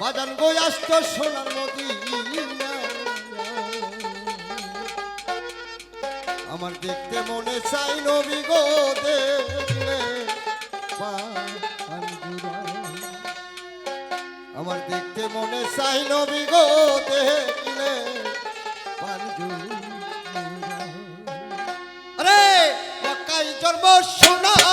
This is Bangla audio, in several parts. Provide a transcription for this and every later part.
বাজান গো আসতো সোনার মদিনা আমার দেখতে মনে চাই নবী গো আমার দেখতে মনে চাই নবী গো দেখলে আরে জন্ম সোনার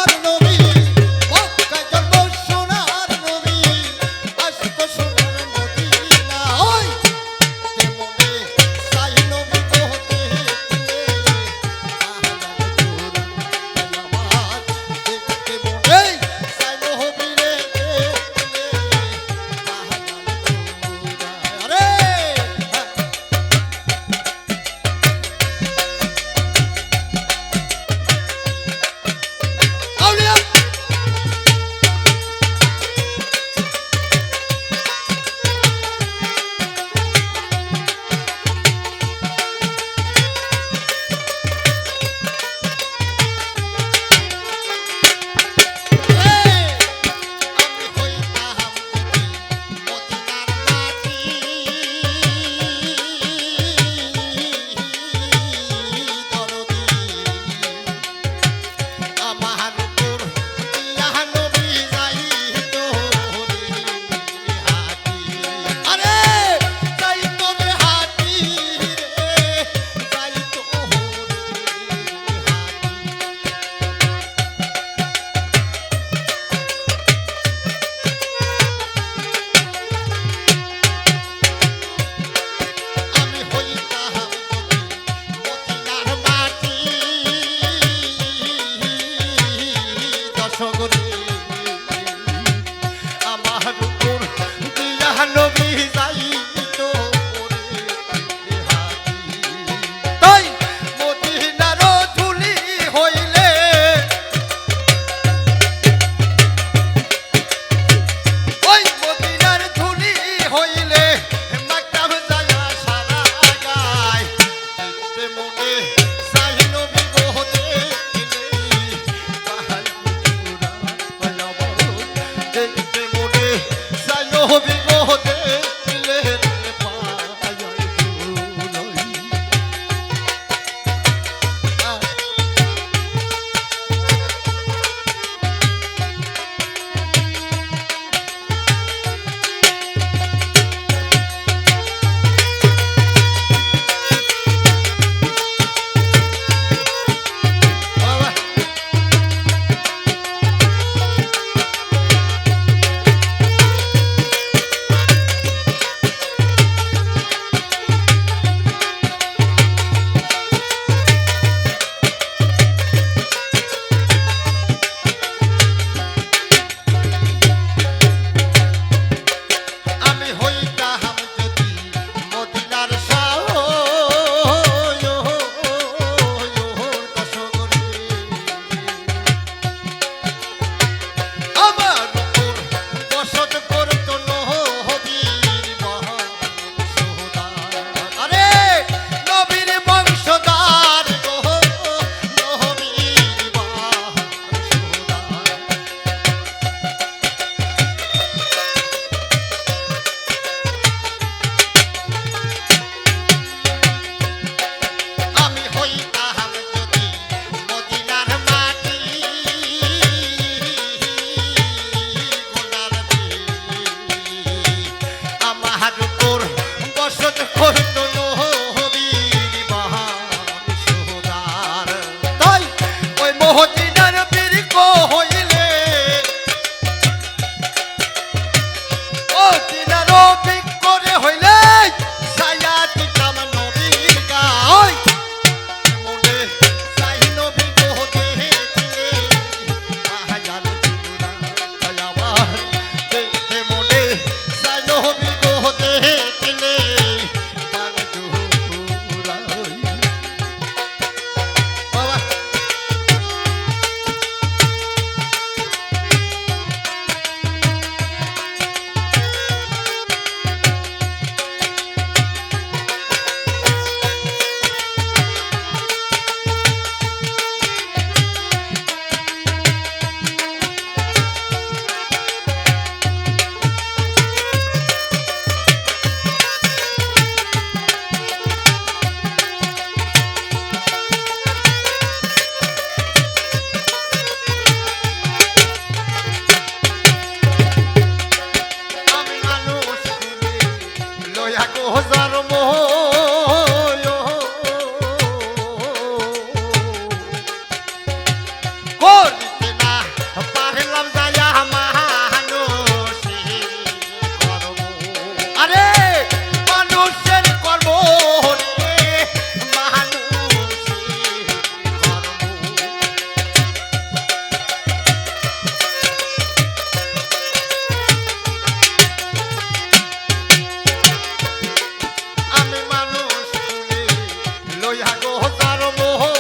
লইয়া গো তার মোহ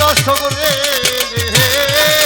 দর্শক রে